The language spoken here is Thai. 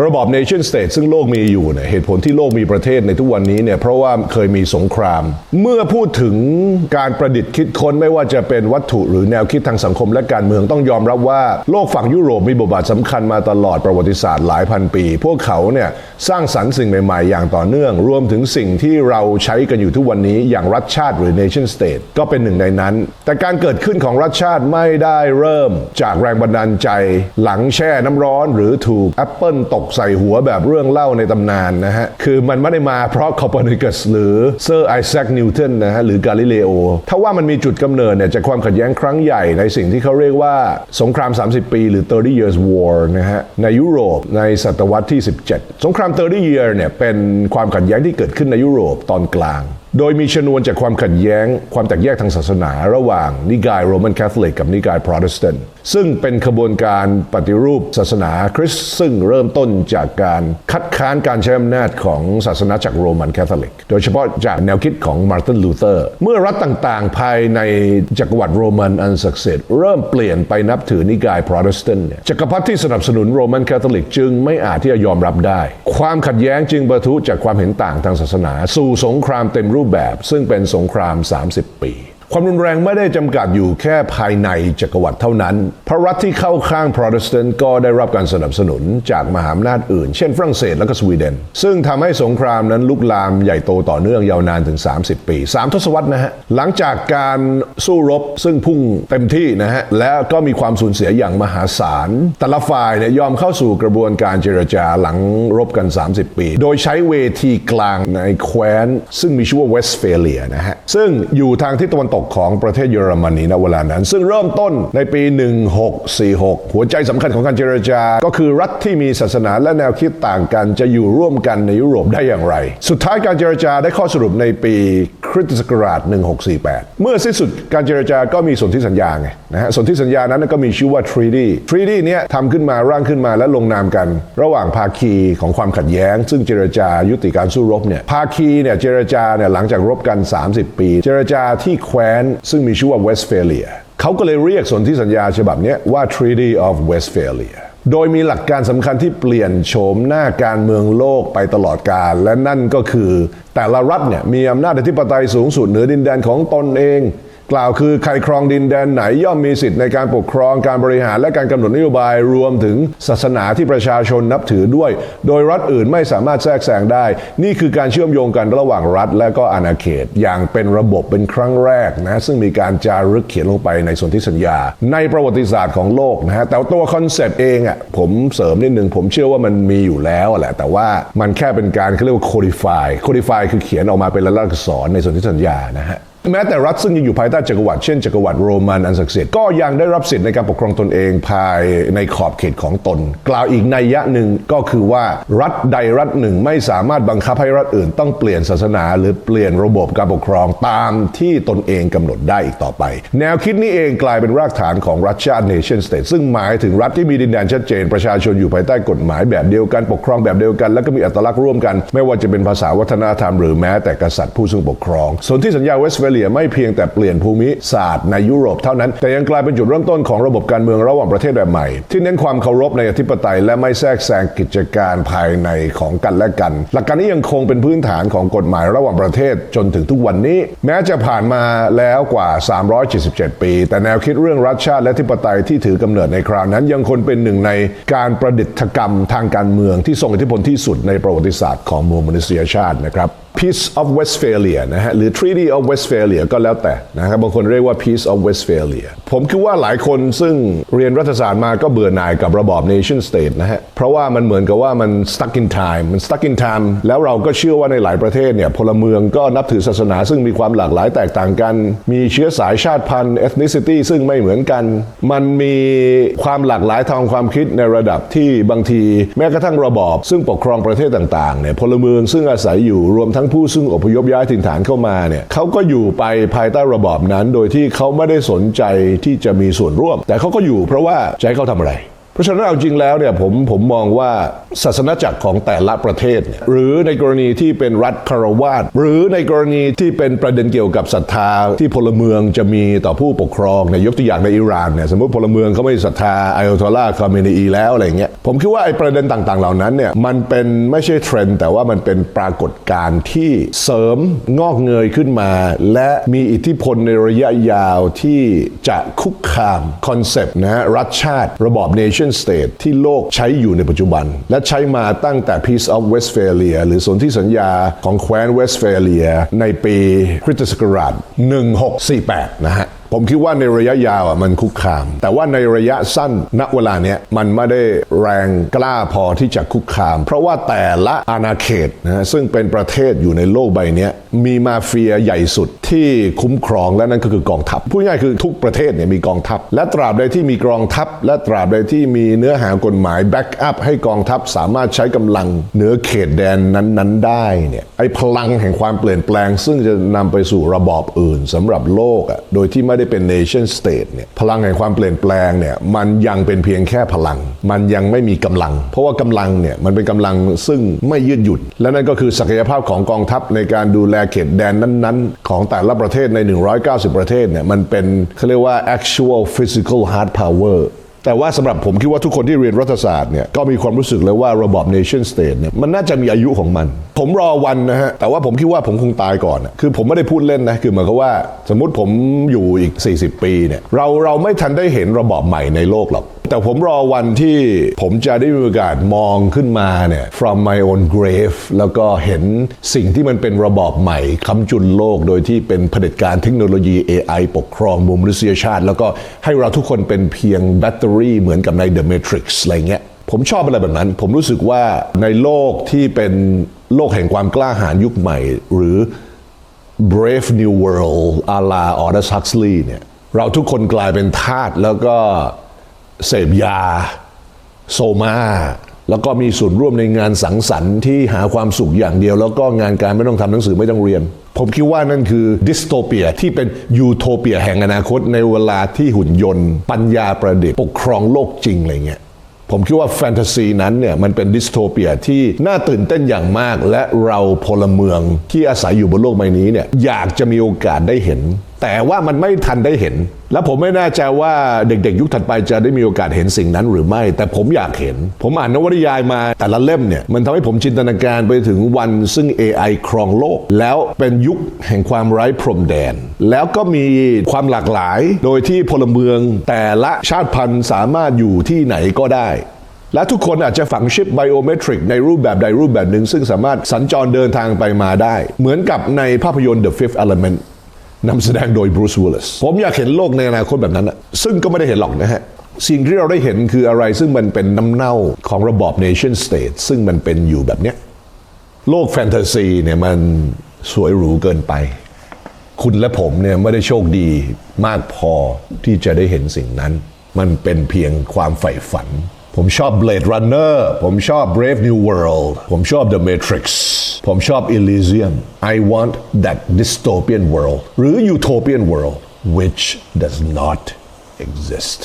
ระบอบ nation state ซึ่งโลกมีอยู่เนี่ยเหตุผลที่โลกมีประเทศในทุกวันนี้เนี่ยเพราะว่าเคยมีสงคราม เมื่อพูดถึงการประดิษฐ์คิดค้นไม่ว่าจะเป็นวัตถุหรือแนวคิดทางสังคมและการเมืองต้องยอมรับว่า โลกฝั่งยุโรปมีบทบาทสำคัญมาตลอดประวัติศาสตร์หลายพันปี พวกเขาเนี่ยสร้างสรรค์สิ่งใหม่ ๆ อย่างต่อเนื่อง รวมถึงสิ่งที่เราใช้กันอยู่ทุกวันนี้อย่างรัฐชาติหรือ nation state ก็เป็นหนึ่งในนั้น แต่การเกิดขึ้นของรัฐชาติไม่ได้เริ่ม จากแรงบันดาลใจ หลังแช่น้ำร้อน หรือถูกแอปเปิลตกใส่หัวแบบเรื่องเล่าในตำนานนะฮะ คือมันไม่ได้มาเพราะคอปเปอร์นิกัสหรือเซอร์ไอแซคนิวตันนะฮะ หรือกาลิเลโอ ถ้าว่ามันมีจุดกำเนิดเนี่ยจากความขัดแย้งครั้งใหญ่ในสิ่งที่เขาเรียกว่าสงคราม 30 ปี หรือ 30 years war นะฮะ ในยุโรปในศตวรรษที่ 17 สงคราม 30 year เนี่ยเป็นความขัดแย้งที่เกิดขึ้นในยุโรปตอนกลาง โดยมีชนวนจากความขัดแย้ง ความแตกแยกทางศาสนา ระหว่างนิกายโรมันคาทอลิกกับนิกายโปรเตสแตนต์ซึ่งเป็นขบวนการปฏิรูปศาสนาคริสต์ซึ่งเริ่มต้นจากการคัดค้านการใช้อำนาจของศาสนาจักโรมันคาทอลิก โดยเฉพาะจากแนวคิดของมาร์ตินลูเทอร์เมื่อรัฐต่างๆ ภายในจักรวรรดิโรมันอันศักดิ์สิทธิ์เริ่มเปลี่ยนไปนับถือนิกายโปรเตสแตนต์เนี่ยจักรพรรดิที่สนับสนุนโรมันคาทอลิกจึงไม่อาจที่จะยอมรับได้ ความขัดแย้งจึงประทุจากความเห็นต่างทางศาสนา สู่สงครามเต็มรูปูปแบบซึ่งเป็นสงคราม 30 ปี ความรุนแรงไม่ได้จำกัดอยู่แค่ภายในจักรวรรดิเท่านั้น พระรัฐที่เข้าข้างโปรเตสแตนต์ก็ได้รับการสนับสนุนจากมหาอำนาจอื่น เช่นฝรั่งเศสและก็สวีเดน ซึ่งทำให้สงครามนั้นลุกลามใหญ่โตต่อเนื่องยาวนานถึง 30 ปี 3 ทศวรรษนะฮะ หลังจากการสู้รบซึ่งพุ่งเต็มที่นะฮะ แล้วก็มีความสูญเสียอย่างมหาศาล แต่ละฝ่ายเนี่ยยอมเข้าสู่กระบวนการเจรจาหลังรบกัน 30 ปี โดยใช้เวทีกลางในแคว้น ซึ่งมีชื่อว่าเวสเฟเลียนะฮะ ซึ่งอยู่ทางทิศตะวันตกของประเทศเยอรมนีณเวลานั้น ซึ่งเริ่มต้นในปี 1646 หัวใจสำคัญของการเจรจาก็คือรัฐที่มีศาสนาและแนวคิดต่างกันจะอยู่ร่วมกันในยุโรปได้อย่างไร สุดท้ายการเจรจาได้ข้อสรุปในปีคริสตศักราช 1648 เมื่อสิ้นสุดการเจรจาก็มีสนธิสัญญาไงนะฮะสนธิสัญญานั้นก็มีชื่อว่า treaty treaty เนี้ยทำขึ้นมาร่างขึ้นมาและลงนามกัน ระหว่างภาคีของความขัดแย้ง ซึ่งเจรจายุติการสู้รบเนี่ยภาคีเนี่ยเจรจาเนี่ยหลังจากรบกัน 30 ปี เจรจาที่แคว้น ซึ่งมีชื่อว่าเวสเฟเลียเขาก็เลยเรียกสนธิสัญญาฉบับนี้ว่า treaty of Westphalia โดยมีหลักการสำคัญที่เปลี่ยนโฉมหน้าการเมืองโลกไปตลอดกาลและนั่นก็คือแต่ละรัฐเนี่ยมีอำนาจอธิปไตยสูงสุดเหนือดินแดนของตนเอง กล่าวคือใครครองดินแดนไหนย่อมมีสิทธิ์ในการปกครองการบริหารและการกำหนดนโยบายรวมถึงศาสนาที่ประชาชนนับถือด้วย โดยรัฐอื่นไม่สามารถแทรกแซงได้ นี่คือการเชื่อมโยงกันระหว่างรัฐและก็อาณาเขต อย่างเป็นระบบเป็นครั้งแรกนะซึ่งมีการจารึกเขียนลงไปในสนธิสัญญา ในประวัติศาสตร์ของโลกนะฮะแต่ตัวคอนเซปต์เองอะผมเสริมนิดนึงผมเชื่อว่ามันมีอยู่แล้วแหละแต่ว่ามันแค่เป็นการเขาเรียกว่า codify codify คือเขียนออกมาเป็นลายลักษณ์อักษรในสนธิสัญญานะฮะ แม้แต่รัฐซึ่งยังอยู่ภายใต้จักรวรรดิเช่นจักรวรรดิโรมันอันศักดิ์สิทธิ์ก็ยังได้รับสิทธิ์ในการปกครองตนเองภายในขอบเขตของตน กล่าวอีกนัยยะหนึ่งก็คือว่ารัฐใดรัฐหนึ่งไม่สามารถบังคับให้รัฐอื่น ต้องเปลี่ยนศาสนา หรือเปลี่ยนระบบการปกครองตามที่ตนเองกำหนดได้อีกต่อไป แนวคิดนี้เองกลายเป็นรากฐานของรัฐชาติ nation state ซึ่งหมายถึงรัฐที่มีดินแดนชัดเจนประชาชนอยู่ภายใต้กฎหมายแบบเดียวกันปกครองแบบเดียวกัน และก็มีอัตลักษณ์ร่วมกัน ไม่ว่าจะเป็นภาษาวัฒนธรรมหรือแม้แต่กษัตริย์ผู้ซึ่งปกครองส่วนที่สัญญาเวสต์เฟเลี่ยไม่เพียงแต่เปลี่ยนภูมิศาสตร์ในยุโรปเท่านั้น แต่ยังกลายเป็นจุดเริ่มต้นของระบบการเมืองระหว่างประเทศแบบใหม่ ที่เน้นความเคารพในอธิปไตย และไม่แทรกแซงกิจการภายในของกันและกัน หลักการนี้ยังคงเป็นพื้นฐานของกฎหมายระหว่างประเทศจนถึงทุกวันนี้ แม้จะผ่านมาแล้วกว่า 377 ปี แต่แนวคิดเรื่องรัฐชาติและอธิปไตยที่ถือกำเนิดในคราวนั้น ยังคงเป็นหนึ่งในการประดิษฐกรรมทางการเมืองที่ทรงอิทธิพลที่สุดในประวัติศาสตร์ของมวลมนุษยชาตินะครับ Peace of Westphalia นะฮะหรือ Treaty of Westphalia ก็แล้วแต่นะครับบางคนเรียกว่า Peace of Westphalia ผมคิดว่าหลายคนซึ่งเรียนรัฐศาสตร์มาก็เบื่อหน่ายกับระบอบ nation state นะฮะเพราะว่ามันเหมือนกับว่ามัน stuck in time มัน stuck in time แล้วเราก็เชื่อว่าในหลายประเทศเนี่ยพลเมืองก็นับถือศาสนาซึ่งมีความหลากหลายแตกต่างกัน มีเชื้อสายชาติพันธุ์ ethnicity ซึ่งไม่เหมือนกัน มันมีความหลากหลายทางความคิดในระดับที่บางที แม้กระทั่งระบอบ ซึ่งปกครองประเทศต่างๆเนี่ยพลเมืองซึ่งอาศัยอยู่รวมทั้งผู้ซึ่งอพยพย้ายถิ่นฐานเข้ามาเนี่ยเขาก็อยู่ไปภายใต้ระบอบนั้น โดยที่เขาไม่ได้สนใจที่จะมีส่วนร่วม แต่เขาก็อยู่เพราะว่าจะให้เขาทำอะไร เพราะฉะนั้นเอาจริงแล้วเนี่ยผมผมมองว่าศาสนาจักรของแต่ละประเทศเนี่ยหรือในกรณีที่เป็นรัฐคารวาสหรือในกรณีที่เป็นประเด็นเกี่ยวกับศรัทธาที่พลเมืองจะมีต่อผู้ปกครองเนี่ยยกตัวอย่างในอิหร่านเนี่ยสมมติพลเมืองเขาไม่ศรัทธาอัยอตอลลาคาเมนีแล้วอะไรเงี้ยผมคิดว่าไอ้ประเด็นต่างๆ เหล่านั้นเนี่ยมันเป็นไม่ใช่เทรนด์แต่ว่ามันเป็นปรากฏการณ์ที่เสริมงอกเงยขึ้นมา และมีอิทธิพลในระยะยาวที่จะคุกคามคอนเซปต์นะฮะรัฐชาติระบอบ nation state ที่โลกใช้อยู่ในปัจจุบัน และใช้มาตั้งแต่ Peace of Westphalia หรือสนธิสัญญาของแคว้นเวสเฟเลียในปีคริสตศักราช1648 นะฮะ ผมคิดว่าในระยะยาวอะมันคุกคาม แต่ว่าในระยะสั้นณเวลาเนี้ยมันไม่ได้แรงกล้าพอที่จะคุกคาม เพราะว่าแต่ละอาณาเขตนะฮะซึ่งเป็นประเทศอยู่ในโลกใบนี้มีมาเฟียใหญ่สุดที่คุ้มครองและนั่นก็คือกองทัพพูดง่ายคือทุกประเทศเนี่ยมีกองทัพ และตราบใดที่มีกองทัพ และตราบใดที่มีเนื้อหากฎหมายแบ็กอัพให้กองทัพสามารถใช้กำลังเหนือเขตแดนนั้นๆ ได้เนี่ยไอ้พลังแห่งความเปลี่ยนแปลง ซึ่งจะนำไปสู่ระบอบอื่นสำหรับโลกอะโดยที่ไม่ได้เป็น nation state เนี่ยพลังแห่งความเปลี่ยนแปลงเนี่ยมันยังเป็นเพียงแค่พลัง มันยังไม่มีกำลัง เพราะว่ากำลังเนี่ยมันเป็นกำลังซึ่งไม่ยืดหยุ่นและนั่นก็คือศักยภาพของกองทัพในการดูแลเขตแดนนั้นๆ ของแต่ละประเทศใน 190 ประเทศเนี่ยมันเป็นเขาเรียกว่า actual physical hard power แต่ว่าสำหรับผมคิดว่าทุกคนที่เรียนรัฐศาสตร์เนี่ยก็มีความรู้สึกเลยว่าระบอบ nation state เนี่ยมันน่าจะมีอายุของมัน ผมรอวันนะฮะ แต่ว่าผมคิดว่าผมคงตายก่อน คือผมไม่ได้พูดเล่นนะ คือหมายความว่า สมมติผมอยู่อีก 40 ปีเนี่ยเราเราไม่ทันได้เห็นระบอบใหม่ในโลกหรอกแต่ผมรอวันที่ผมจะได้มีโอกาสมองขึ้นมาเนี่ย from my own grave แล้วก็เห็นสิ่งที่มันเป็นระบอบใหม่คำจุนโลกโดยที่เป็นเผด็จการเทคโนโลยี AI ปกครองมนุษยชาติ แล้วก็ให้เราทุกคนเป็นเพียงแบตเตอรี่เหมือนกับใน The Matrix อะไรเงี้ยผมชอบอะไรแบบนั้น ผมรู้สึกว่าในโลกที่เป็นโลกแห่งความกล้าหาญยุคใหม่ หรือ Brave New World อาลาออร์ดัสฮักสลีย์เนี่ย เราทุกคนกลายเป็นทาสแล้วก็เสพยา โซมา แล้วก็มีส่วนร่วมในงานสังสรรค์ที่หาความสุขอย่างเดียว แล้วก็งานการไม่ต้องทำหนังสือไม่ต้องเรียน ผมคิดว่านั่นคือดิสโทเปียที่เป็นยูโทเปียแห่งอนาคต ในเวลาที่หุ่นยนต์ ปัญญาประดิษฐ์ปกครองโลกจริงอะไรเงี้ยผมคิดว่าแฟนตาซีนั้นเนี่ยมันเป็นดิสโทเปียที่น่าตื่นเต้นอย่างมาก และเราพลเมืองที่อาศัยอยู่บนโลกใบนี้เนี่ยอยากจะมีโอกาสได้เห็น แต่ว่ามันไม่ทันได้เห็น และผมไม่แน่ใจว่าเด็กๆ ยุคถัดไปจะได้มีโอกาสเห็นสิ่งนั้นหรือไม่ แต่ผมอยากเห็น ผมอ่านนวนิยายมาแต่ละเล่มเนี่ย มันทำให้ผมจินตนาการไปถึงวันซึ่ง AI ครองโลก แล้วเป็นยุคแห่งความไร้พรมแดน แล้วก็มีความหลากหลาย โดยที่พลเมืองแต่ละชาติพันธุ์สามารถอยู่ที่ไหนก็ได้และทุกคนอาจจะฝังชิปไบโอเมตริกในรูปแบบใดรูปแบบหนึ่ง ซึ่งสามารถสัญจรเดินทางไปมาได้ เหมือนกับในภาพยนตร์ The Fifth Element นำแสดงโดยบรูซวิลลิสผมอยากเห็นโลกในอนาคตแบบนั้นอะซึ่งก็ไม่ได้เห็นหรอกนะฮะสิ่งที่เราได้เห็นคืออะไรซึ่งมันเป็นน้ำเน่าของระบอบ nation state ซึ่งมันเป็นอยู่แบบเนี้ยโลกแฟนตาซีเนี่ยมันสวยหรูเกินไป คุณและผมเนี่ยไม่ได้โชคดีมากพอที่จะได้เห็นสิ่งนั้น มันเป็นเพียงความใฝ่ฝัน ผมชอบ Blade Runner ผมชอบ Brave New World ผมชอบ The Matrix ผมชอบ Elysium I want that dystopian world หรือ utopian world which does not exist